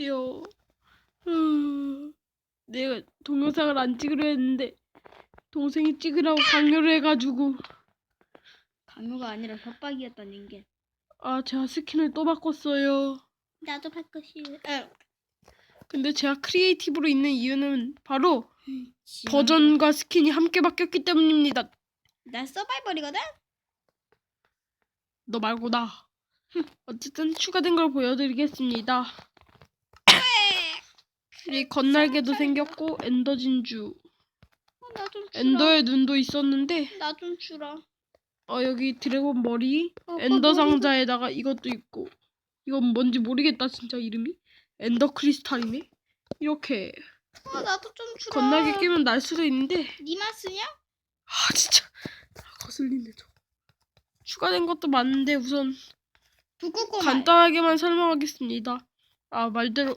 요. 음, 내가 동영상을 안 찍으려 했는데 동생이 찍으라고 강요를 해가지고 강요가 아니라 협박이었다는 게. 아 제가 스킨을 또 바꿨어요. 나도 바꿔 싫어. 에, 근데 제가 크리에이티브로 있는 이유는 바로 지금 버전과 스킨이 함께 바뀌었기 때문입니다. 나 서바이벌이거든. 너 말고 나. 어쨌든 추가된 걸 보여드리겠습니다. 이 건날개도 생겼고 엔더 진주, 어, 나좀. 엔더의 눈도 있었는데 나좀 주라. 어 여기 드래곤 머리, 어, 엔더 오빠 머리도- 상자에다가 이것도 있고 이건 뭔지 모르겠다 진짜 이름이 엔더 크리스탈이네. 이렇게 어, 나도 좀 주라. 건날개 끼면 날 수도 있는데 니만 쓰냐? 아 진짜 거슬리네 저. 추가된 것도 많은데 우선. 간단하게만 설명하겠습니다. 아 말대로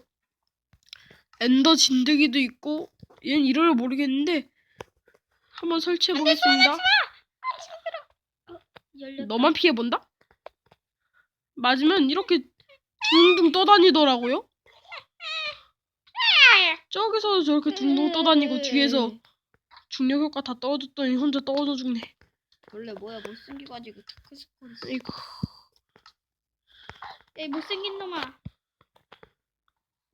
엔더 진드기도 있고 얘는 이름을 모르겠는데 한번 설치해 보겠습니다. 열렸다. 너만 피해 본다? 맞으면 이렇게 둥둥 떠다니더라고요. 저기서도 저렇게 둥둥 떠다니고 뒤에서 중력 효과 다 떨어졌더니 혼자 떨어져 죽네. 원래 뭐야 못생겨가지고 다크스콜. 이거 야 못생긴 놈아.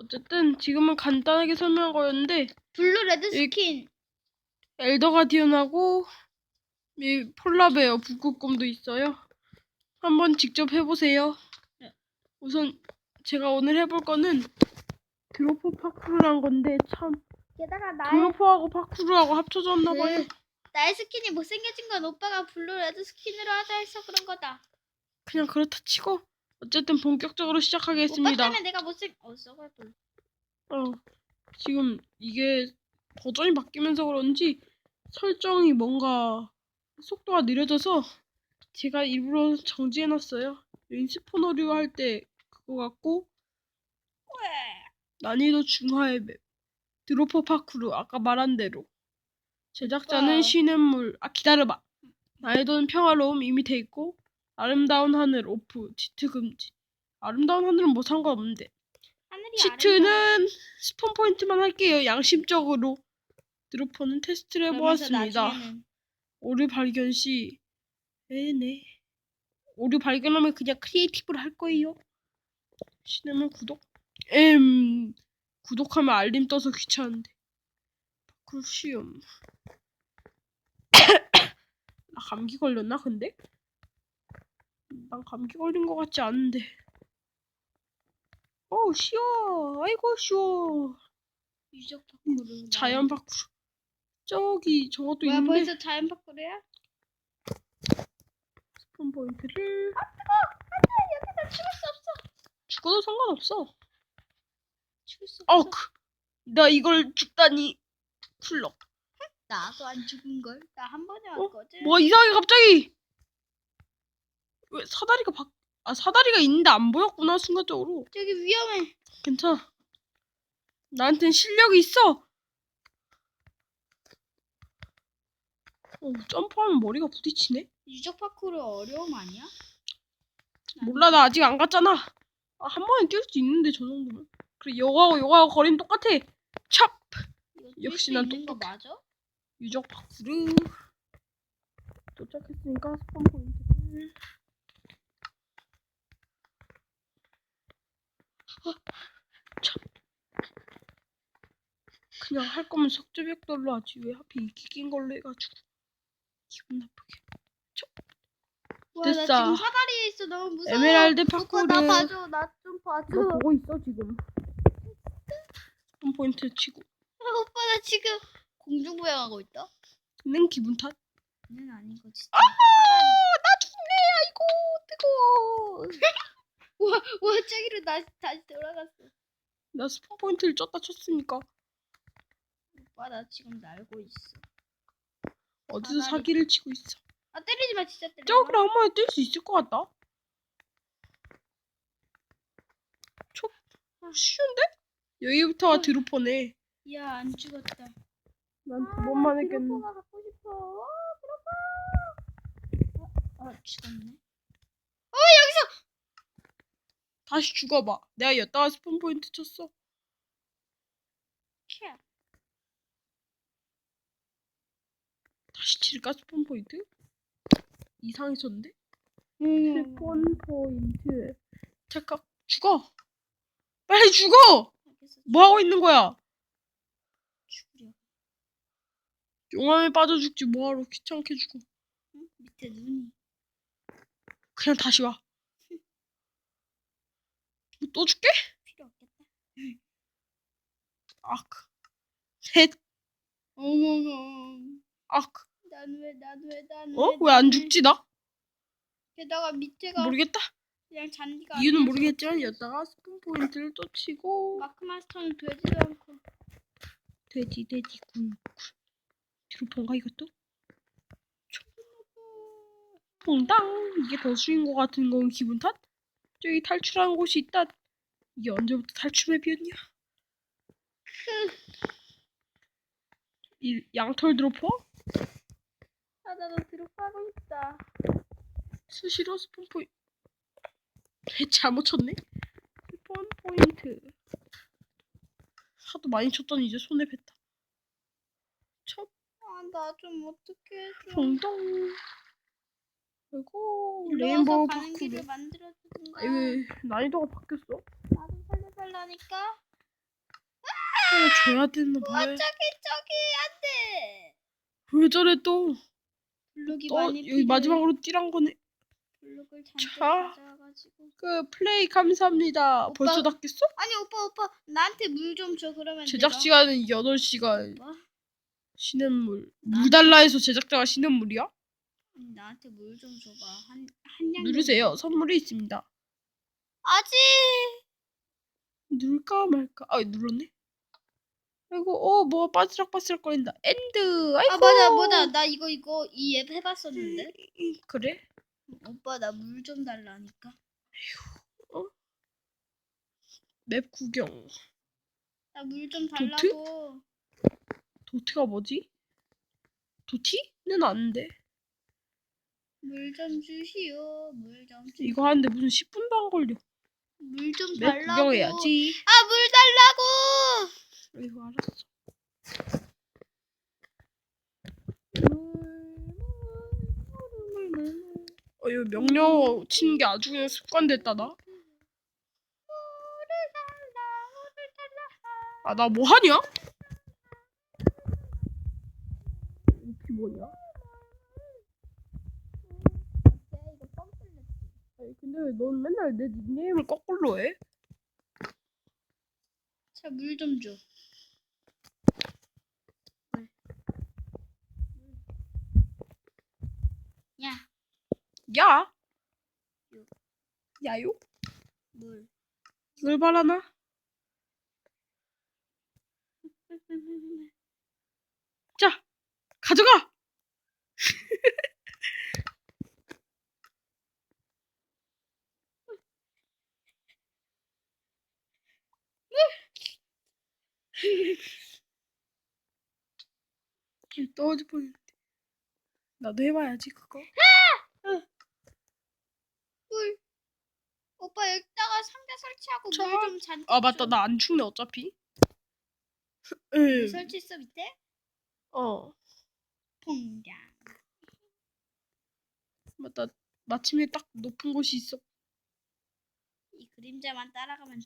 어쨌든 지금은 간단하게 설명한 거였는데 블루 레드 이- 스킨. 엘더 가디언하고 이 폴라베어 북극곰도 있어요. 한번 직접 해보세요. 네. 우선 제가 오늘 해볼 거는 드로퍼 파쿠르란 건데 참 게다가 나의 드로퍼하고 파쿠르하고 합쳐졌나 봐요. 그, 나의 스킨이 못생겨진 건 오빠가 블루 레드 스킨으로 하자 해서 그런 거다. 그냥 그렇다 치고 어쨌든 본격적으로 오빠 시작하겠습니다. 때문에 내가 못생. 어 서바이벌. 어, 지금 이게 버전이 바뀌면서 그런지 설정이 뭔가 속도가 느려져서 제가 일부러 정지해놨어요. 인스폰 오류 할 때 그거 같고 난이도 중하의 맵 드로퍼 파쿠르 아까 말한 대로 제작자는 오빠. 신의 물아 기다려봐 난이도는 평화로움 이미 돼 있고 아름다운 하늘 오프 치트 금지 아름다운 하늘은 뭐 상관없는데 하늘이 치트는 스폰 포인트만 할게요. 양심적으로 드로퍼는 테스트를 해보았습니다. 오류 발견 시 네네 오류 발견하면 그냥 크리에이티브로 할 거예요. 시네마 구독 엠 구독하면 알림 떠서 귀찮은데 크루시움 나 감기 걸렸나 근데? 난 감기 걸린 것 같지 않은데 어우 쉬워 아이고 쉬워 유적 파쿠르. 자연 파쿠르 저기 저것도 뭐야 있는데 벌써 자연 파쿠르야? 스폰 포인트를 여기서 죽을 수 없어. 죽어도 상관없어 죽을 수 없어. 어크 나 이걸 죽다니 쿨럭 나도 안 죽은 걸. 나 한 번에 어? 왔거든. 뭐 이상하게 갑자기 왜 사다리가 바... 아 사다리가 있는데 안 보였구나 순간적으로. 저기 위험해. 괜찮아. 나한텐 실력이 있어. 어, 점프하면 머리가 부딪히네? 유적 파쿠르 어려움 아니야? 몰라 나 아직 안 갔잖아. 아, 한 번에 뛸 수 있는데 저 정도면. 그래 요거하고 요거하고 거리는 똑같아. 찹! 역시 난 똑똑해. 맞아? 유적 파쿠르 도착했으니까 스폰 포인트를 어, 참. 그냥 할 거면 석재벽돌로 하지 왜 하필 낀 걸로 해가지고 기분 나쁘게 와, 나 됐어. 지금 사다리에 있어. 너무 무서워. 에메랄드 오빠 파쿠르 나 봐줘. 나 좀 봐줘. 너 보고 있어 지금 스폰 포인트 치고 아, 오빠 나 지금 공중부양하고 있다. 는 기분 탓? 는 아닌 거 진짜. 나 죽네 아이고 뜨거워 와, 와 저기로 다시 다시 돌아갔어. 나 스폰 포인트를 쪘다 쳤으니까 오빠 나 지금 날고 있어. 어디서. 사기를 치고 있어 아 때리지 마 진짜 때리지 마. 저기로 한 번에 뛸 수 있을 것 같다 초 쉬운데? 여기부터가 어. 드루퍼네 야, 안 죽었다. 난두 번만 했겠는데 드로퍼가 갖고 싶어. 아, 드로퍼. 아, 아, 죽었네. 다시 죽어봐. 내가 여따가 스폰 포인트 쳤어. 캬. 다시 칠까 스폰 포인트? 이상해졌는데? 음. 스폰 포인트. 잠깐 죽어. 빨리 죽어. 뭐 하고 있는 거야? 죽으려. 용암에 빠져 죽지 뭐하러 귀찮게 죽어. 응? 밑에 눈이. 그냥 다시 와. 뭐또 줄게? 필요 없겠다. 악. 셋. 어머머. 악. 난 왜 난 왜 난 어? 왜안 죽지 나? 게다가 밑에가 모르겠다. 그냥 잔디가 이유는 아니어서 모르겠지만 여기다가 스폰 포인트를 또 치고 마크 마스터는 되지도 않고 돼지 돼지 굴굴 뒤로 본가 이것도? 퐁당 이게 더 수인 것 같은 건 기분 탓? 저기 탈출하는 곳이 있다 이게 언제부터 탈출 맵이었냐? 이 양털 드로퍼? 아 나도 드롭하고 있다. 수시로 스폰 포인트 잘못 쳤네? 스폰 포인트. 하도 많이 쳤더니 이제 손에 뱉다. 첫 아나 좀 어떻게 해줘 동동 그리고 레인보우 가는 길을 만들어주든가 왜 난이도가 바뀌었어? 나도 살려달라니까 줘야 되나 와 봐요 저기 저기 안돼 왜 저래 또? 블록이 또 많이 여기 필요해 마지막으로 띠란 거네 블록을 잔뜩 자. 가져와가지고 그 플레이 감사합니다 오빠. 벌써 다 깼어? 아니 오빠 오빠 나한테 물 좀 줘 그러면 제작 시간은 8시간 뭐? 신은물 물 달라 해서 제작자가 신은물이야? 나한테 물 좀 줘봐. 한 한 양 누르세요. 선물이 있습니다. 아직! 누를까 말까? 아 눌렀네? 아이고 어뭐 바스락바스락 거린다. 엔드! 아이고 아 맞아 맞아. 나 이거 이거 이 앱 해봤었는데. 음, 그래? 오빠 나 물 좀 달라니까. 맵 구경. 나 물좀 도트? 달라고. 도트가 뭐지? 도티는 아는데 물 좀 주시오 물 좀 주시오. 이거 하는데 무슨 10분도 안 걸려. 물 좀 맵 달라고. 구경해야지. 아 물 달라고! 이거 알았어. 어 이거 명령 치는 게 아주 그냥 습관됐다 나. 물을 달라 물을 달라 아나 뭐 하냐? 이게 뭐냐? 야 이거 뻥 뚫렸지 아니 근데 왜 넌 맨날 내 닉네임을 거꾸로 해? 자 물 좀줘 야 야! 요. 야요? 물. 이걸 바라나? 자! 가져가! 길 떨어질 뻔했는데 나도 해봐야지 그거 물. 오빠 여기다가 상자 설치하고 자. 물좀 잔뜩 아 맞다 줘. 나안 죽네 어차피 물 응. 설치했어 밑에? 어 퐁장. 맞다 마침내 딱 높은 곳이 있어 이 그림자만 따라가면 돼.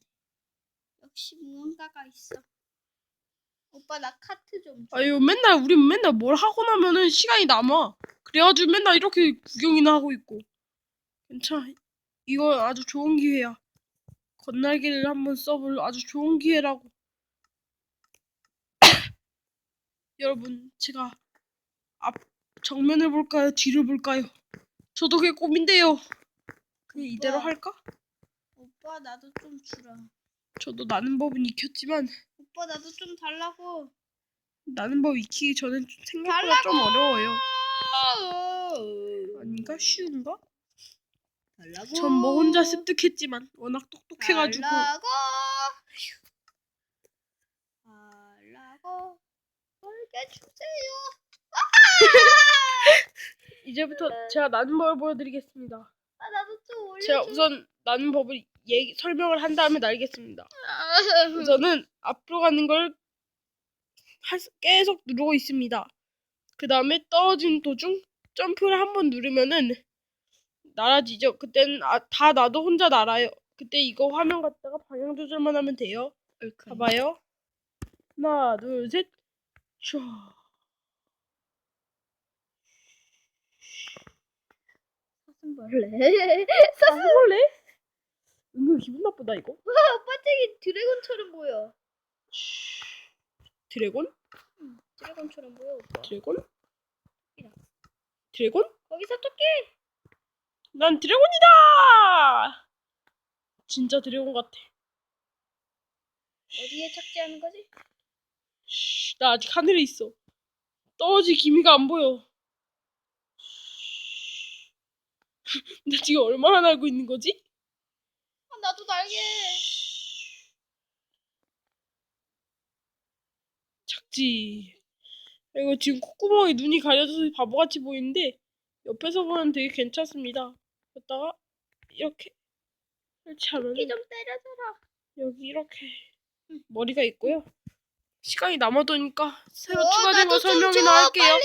역시 무언가가 있어. 오빠 나 카트 좀 줘. 아유 맨날 우린 맨날 뭘 하고 나면은 시간이 남아. 그래가지고 맨날 이렇게 구경이나 하고 있고. 괜찮아. 이건 아주 좋은 기회야. 건날개를 한번 써볼 아주 좋은 기회라고. 여러분 제가 앞 정면을 볼까요? 뒤를 볼까요? 저도 그게 꿈인데요. 그냥 이대로 오빠. 할까? 오빠 나도 좀 주라. 저도 나는 법은 익혔지만 오빠 나도 좀 달라고. 나는 법 익히기 전엔 좀 생각보다 좀 어려워요 아닌가 쉬운가 달라고. 전 뭐 혼자 습득했지만 워낙 똑똑해가지고 달라고. 달라고. 벌게 주세요. 이제부터 제가 나는 법을 보여드리겠습니다. 아 나도 좀. 제가 우선 나는 법을 얘기 설명을 한 다음에 날겠습니다. 우선은 앞으로 가는 걸 계속 누르고 있습니다. 그 다음에 떨어지는 도중 점프를 한 번 누르면은 날아지죠. 그때는 아, 다 나도 혼자 날아요. 그때 이거 화면 갖다가 방향 조절만 하면 돼요. 봐봐요. 하나, 둘, 셋. 슈. 사슴벌레. 사슴벌레? 은근 기분 나쁘다 이거. 오빠 저기 드래곤처럼 보여. 드래곤? 드래곤처럼 보여 오빠. 드래곤? 드래곤? 거기서 토끼. 난 드래곤이다! 진짜 드래곤 같아. 어디에 착지하는 거지? 쉬, 나 아직 하늘에 있어. 떨어질 기미가 안 보여. 나 지금 얼마나 날고 있는 거지? 아, 나도 날개. 작지. 이거 지금 콧구멍에 눈이 가려져서 바보같이 보이는데 옆에서 보면 되게 괜찮습니다. 여기다가 이렇게 설치하면 토끼 좀 때려줘라. 여기 이렇게 머리가 있고요. 시간이 남아도니까 새로 어, 추가된 거 설명이나 줘, 할게요.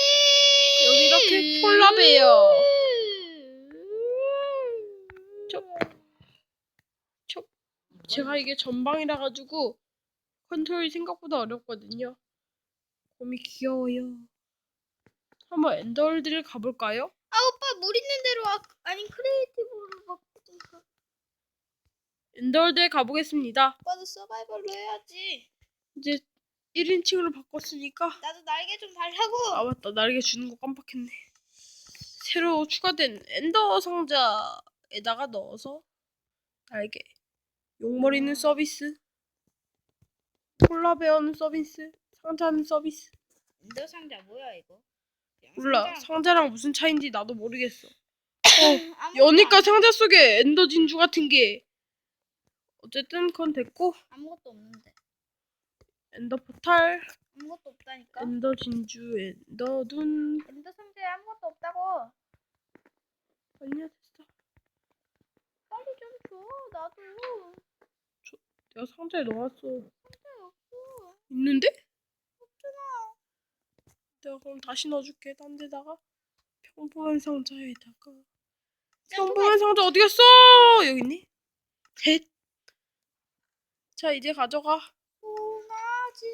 여기 이렇게 폴라베요. 저- 저- 제가 이게 전방이라 가지고 컨트롤이 생각보다 어렵거든요. 곰이 귀여워요. 한번 엔더월드를 가볼까요? 아 오빠 물 있는 대로 와. 아니 크리에이티브로 바꾸든가. 엔더월드에 가보겠습니다. 오빠도 서바이벌로 해야지. 이제 1인칭으로 바꿨으니까 나도 날개 좀 달라고. 아 맞다 날개 주는 거 깜빡했네. 새로 추가된 엔더 상자에다가 넣어서 날개 용머리는 서비스 폴라베어는 서비스 상자는 서비스 엔더 상자 뭐야 이거? 몰라 상자랑 무슨 차인지 나도 모르겠어. 아무것도 여니까 안- 상자 속에 엔더 진주 같은 게 어쨌든 그건 됐고 아무것도 없는데. 엔더 포탈 아무것도 없다니까. 엔더 진주 엔더 눈 엔더 상자에 아무것도 없다고. 아니야 됐어. 빨리 좀 줘. 나도. 내가 상자에 넣어놨어. 있는데? 없잖아. 내가 그럼 다시 넣어줄게. 딴 데다가 평범한 상자에다가. 평범한 상자 어디 갔어? 여기 있니? 셋. 자 이제 가져가. 송아지.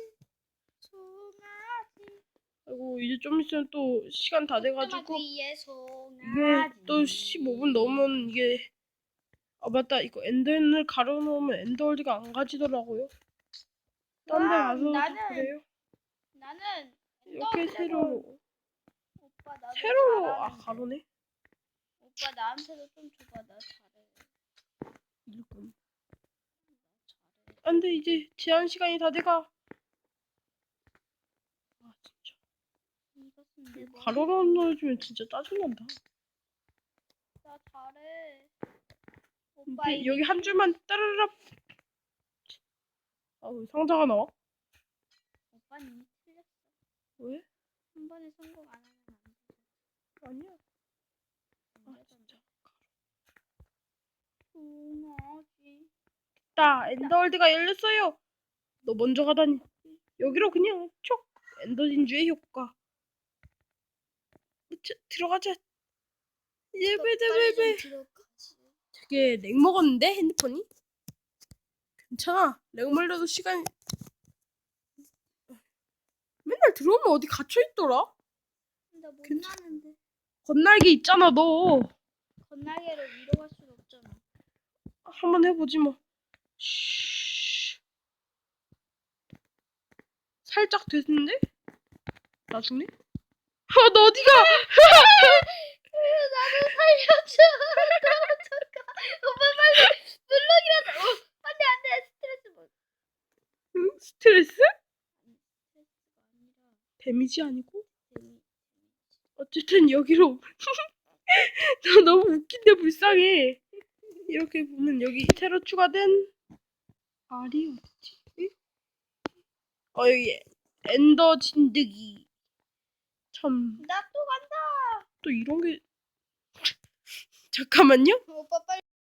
송아지. 아이고 이제 좀 있으면 또 시간 다 돼가지고. 이게 또 15분 넘으면 이게 아 맞다 이거 엔더를 가려놓으면 엔더월드가 안 가지더라고요. 딴 데 와, 가서도 나는 그래요. 나는 이렇게 엔더 세로로 오빠 나도 세로로 아 잘하는데. 가로네. 오빠 나한테도 좀 줘봐 나 잘해 이건. 안돼 이제 제한 시간이 다 돼가. 아 진짜 이것은 내 머리 가로로 넣어주면 진짜 짜증난다. 나 잘해 여기 한 줄만 따르르 아왜 상자가 나와? 오빠는 이미 틀렸어 왜? 한 번에 성공 안 하면 안 돼. 아니야. 아. 진짜. 송아지 딱 엔더월드가 열렸어요. 너 먼저 가다니. 여기로 그냥 촉 엔더 진주의 효과. 자, 들어가자. 예배대배배. 되게 렉 먹었는데 핸드폰이? 괜찮아. 렉 물려도 시간. 맨날 들어오면 어디 갇혀 있더라. 나못 괜찮- 나는데 건날개 있잖아 너. 건날개로 위로 갈 수가 없잖아 한번 해보지 뭐. 쉬. 살짝 됐는데? 나중에? 아, 너 어디가? 나도 살려줘 빨리 물러기라도 어, 안돼 안돼 스트레스 뭐 응? 스트레스? 데미지 아니고? 어쨌든 여기로. 나 너무 웃긴데 불쌍해. 이렇게 보면 여기 새로 추가된 알이 어디지? 응? 어 여기 엔더 진드기. 참또나또 간다 이런 게 잠깐만요. 오빠 빨리